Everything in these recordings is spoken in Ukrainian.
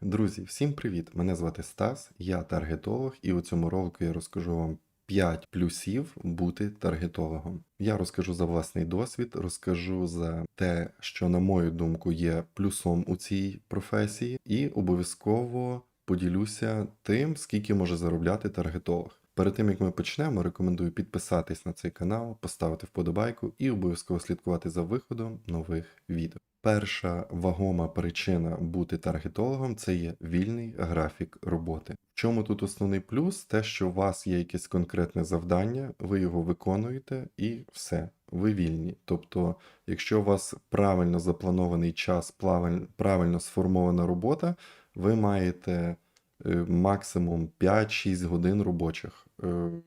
Друзі, всім привіт! Мене звати Стас, я таргетолог, і у цьому ролику я розкажу вам 5 плюсів бути таргетологом. Я розкажу за власний досвід, розкажу за те, що, на мою думку, є плюсом у цій професії, і обов'язково поділюся тим, скільки може заробляти таргетолог. Перед тим як ми почнемо, рекомендую підписатись на цей канал, поставити вподобайку і обов'язково слідкувати за виходом нових відео. Перша вагома причина бути таргетологом це є вільний графік роботи. В чому тут основний плюс? Те, що у вас є якесь конкретне завдання, ви його виконуєте і все, ви вільні. Тобто, якщо у вас правильно запланований час, правильно сформована робота, ви маєте е, максимум 5-6 годин робочих. Е, В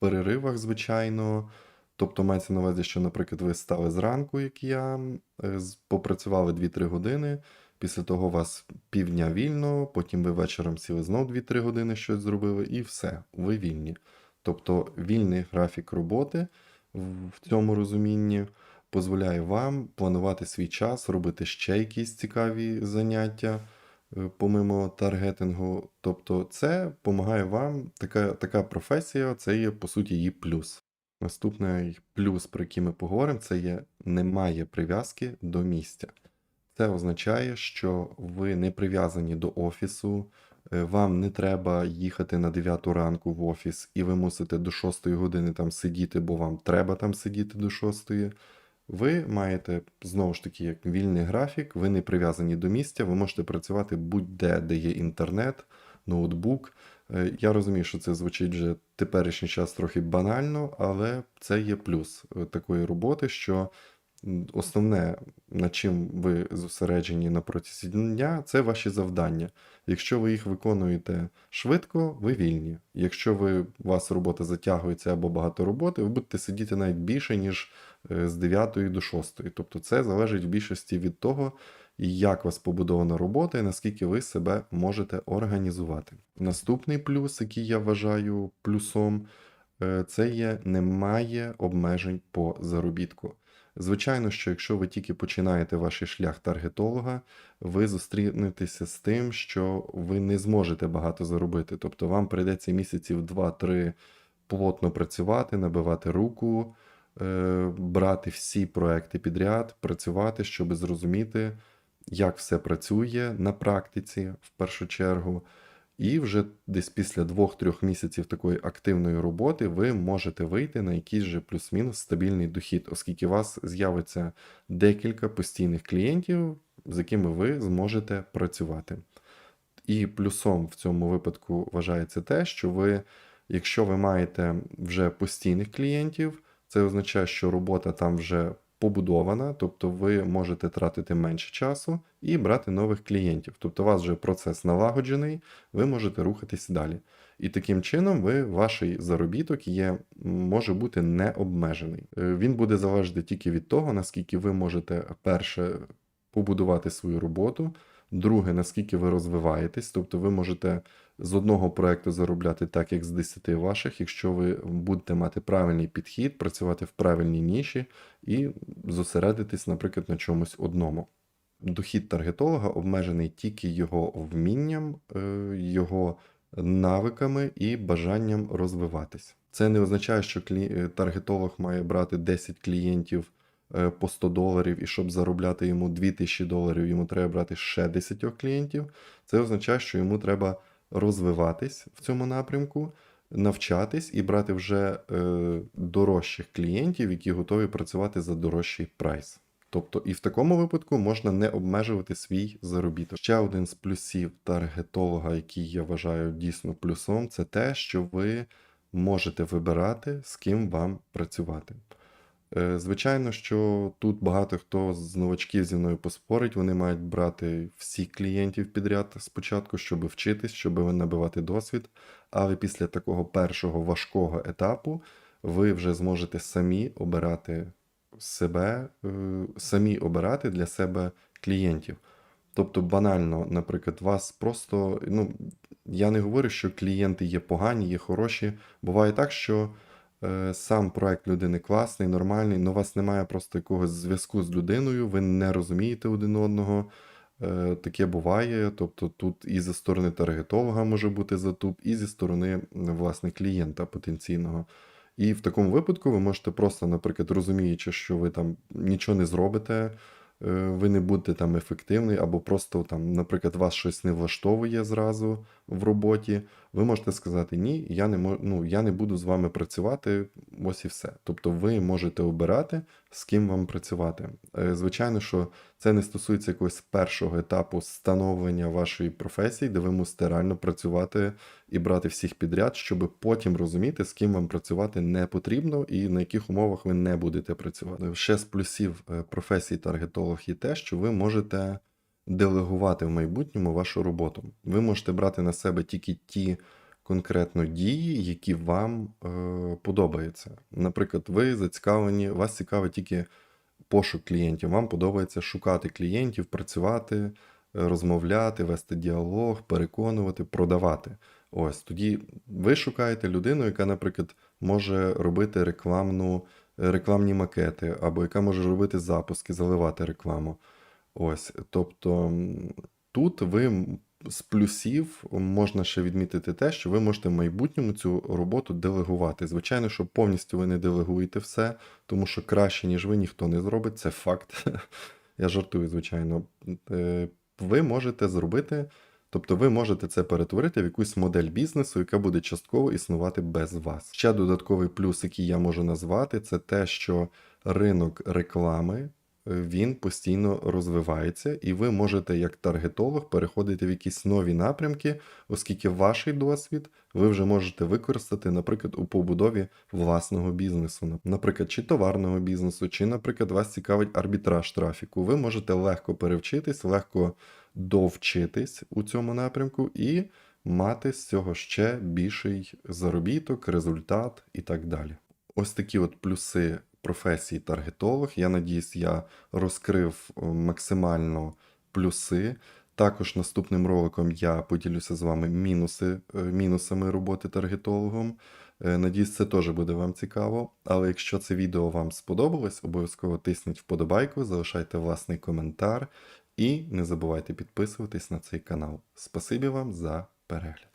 переривах, звичайно. Тобто мається на увазі, що, наприклад, ви стали зранку, як я, е, попрацювали 2-3 години, після того у вас півдня вільно, потім ви вечором сіли знов 2-3 години щось зробили, і все, ви вільні. Тобто вільний графік роботи в цьому розумінні дозволяє вам планувати свій час, робити ще якісь цікаві заняття, е, помимо таргетингу. Тобто, це допомагає вам, така, така професія, це є по суті її плюс. Наступний плюс, про який ми поговоримо, це є немає прив'язки до місця. Це означає, що ви не прив'язані до офісу, е, вам не треба їхати на 9 ранку в офіс, і ви мусите до 6 години там сидіти, бо вам треба там сидіти до 6. Ви маєте знову ж таки як вільний графік, ви не прив'язані до місця, ви можете працювати будь-де, де є інтернет, ноутбук. Е, Я розумію, що це звучить вже теперішній час трохи банально, але це є плюс е, такої роботи, що основне, над чим ви зосереджені на протязі дня, це ваші завдання. Якщо ви їх виконуєте швидко, ви вільні. Якщо ви, у вас робота затягується або багато роботи, ви будете сидіти навіть більше, ніж е, з 9 до 6. Тобто це залежить в більшості від того, як у вас побудована робота і наскільки ви себе можете організувати. Наступний плюс, який я вважаю плюсом, е, це є немає обмежень по заробітку. Звичайно, що якщо ви тільки починаєте ваш шлях таргетолога, ви зустрінетеся з тим, що ви не зможете багато заробити. Тобто вам прийдеться місяців 2-3 плотно працювати, набивати руку, е, брати всі проекти підряд, працювати, щоб зрозуміти, як все працює на практиці в першу чергу. І вже десь після 2-3 місяців такої активної роботи ви можете вийти на якийсь же плюс-мінус стабільний дохід, оскільки у вас з'явиться декілька постійних клієнтів, з якими ви зможете працювати. І плюсом в цьому випадку вважається те, що ви, якщо ви маєте вже постійних клієнтів, це означає, що робота там вже побудована, тобто ви можете тратити менше часу і брати нових клієнтів. Тобто у вас вже процес налагоджений, ви можете рухатись далі. І таким чином ви, ваш заробіток є, може бути не обмежений. Е, Він буде залежати тільки від того, наскільки ви можете перше побудувати свою роботу. Друге, наскільки ви розвиваєтесь, тобто ви можете з одного проекту заробляти так, як з 10 ваших, якщо ви будете мати правильний підхід, працювати в правильній ніші і зосередитись, наприклад, на чомусь одному. Дохід таргетолога обмежений тільки його вмінням, е, його навиками і бажанням розвиватись. Це не означає, що е, таргетолог має брати 10 клієнтів е, по 100 доларів, і щоб заробляти йому 2000 доларів, йому треба брати ще 10 клієнтів. Це означає, що йому треба розвиватись в цьому напрямку, навчатись і брати вже е, дорожчих клієнтів, які готові працювати за дорожчий прайс. Тобто і в такому випадку можна не обмежувати свій заробіток. Ще один з плюсів таргетолога, який я вважаю дійсно плюсом, це те, що ви можете вибирати, з ким вам працювати. Е, Звичайно, що тут багато хто з новачків зі мною поспорить, вони мають брати всіх клієнтів підряд спочатку, щоб вчитись, щоб набивати досвід. Але після такого першого важкого етапу ви вже зможете самі обирати себе, е, самі обирати для себе клієнтів. Тобто, банально, наприклад, вас просто, ну, я не говорю, що клієнти є погані, є хороші. Буває так, що сам проект людини класний, нормальний, але у вас немає просто якогось зв'язку з людиною, ви не розумієте один одного, Е, Таке буває. Тобто тут і зі сторони таргетолога може бути затуп, і зі сторони власне клієнта потенційного. І в такому випадку ви можете просто, наприклад, розуміючи, що ви там нічого не зробите, е, ви не будете там ефективний, або просто там, наприклад, вас щось не влаштовує зразу в роботі, ви можете сказати ні, я не мо- ну, я не буду з вами працювати. Ось і все. Тобто ви можете обирати, з ким вам працювати. Е, Звичайно, що це не стосується якогось першого етапу становлення вашої професії, де ви мусите реально працювати і брати всіх підряд, щоб потім розуміти, з ким вам працювати не потрібно і на яких умовах ви не будете працювати. Ще з плюсів е, професії таргетолог є те, що ви можете делегувати в майбутньому вашу роботу. Ви можете брати на себе тільки ті конкретно дії, які вам е, подобаються. Наприклад, ви зацікавлені, вас цікавить тільки пошук клієнтів. Вам подобається шукати клієнтів, працювати, е, розмовляти, вести діалог, переконувати, продавати. Ось тоді ви шукаєте людину, яка, наприклад, може робити рекламну, рекламні макети, або яка може робити запуски, заливати рекламу. Ось, тобто тут ви з плюсів можна ще відмітити те, що ви можете в майбутньому цю роботу делегувати. Звичайно, що повністю ви не делегуєте все, тому що краще, ніж ви, ніхто не зробить, це факт. Я жартую, звичайно. Е, Ви можете зробити, тобто ви можете це перетворити в якусь модель бізнесу, яка буде частково існувати без вас. Ще додатковий плюс, який я можу назвати, це те, що ринок реклами він постійно розвивається, і ви можете, як таргетолог, переходити в якісь нові напрямки, оскільки ваш досвід ви вже можете використати, наприклад, у побудові власного бізнесу, наприклад, чи товарного бізнесу, чи, наприклад, вас цікавить арбітраж трафіку. Ви можете легко перевчитись, легко довчитись у цьому напрямку і мати з цього ще більший заробіток, результат і так далі. Ось такі от плюси професії таргетолог. Я надіюсь, я розкрив е, максимально плюси. Також наступним роликом я поділюся з вами мінуси, е, мінусами роботи таргетологом. Е, Надіюсь, це теж буде вам цікаво. Але якщо це відео вам сподобалось, обов'язково тисніть вподобайку, залишайте власний коментар і не забувайте підписуватись на цей канал. Спасибі вам за перегляд.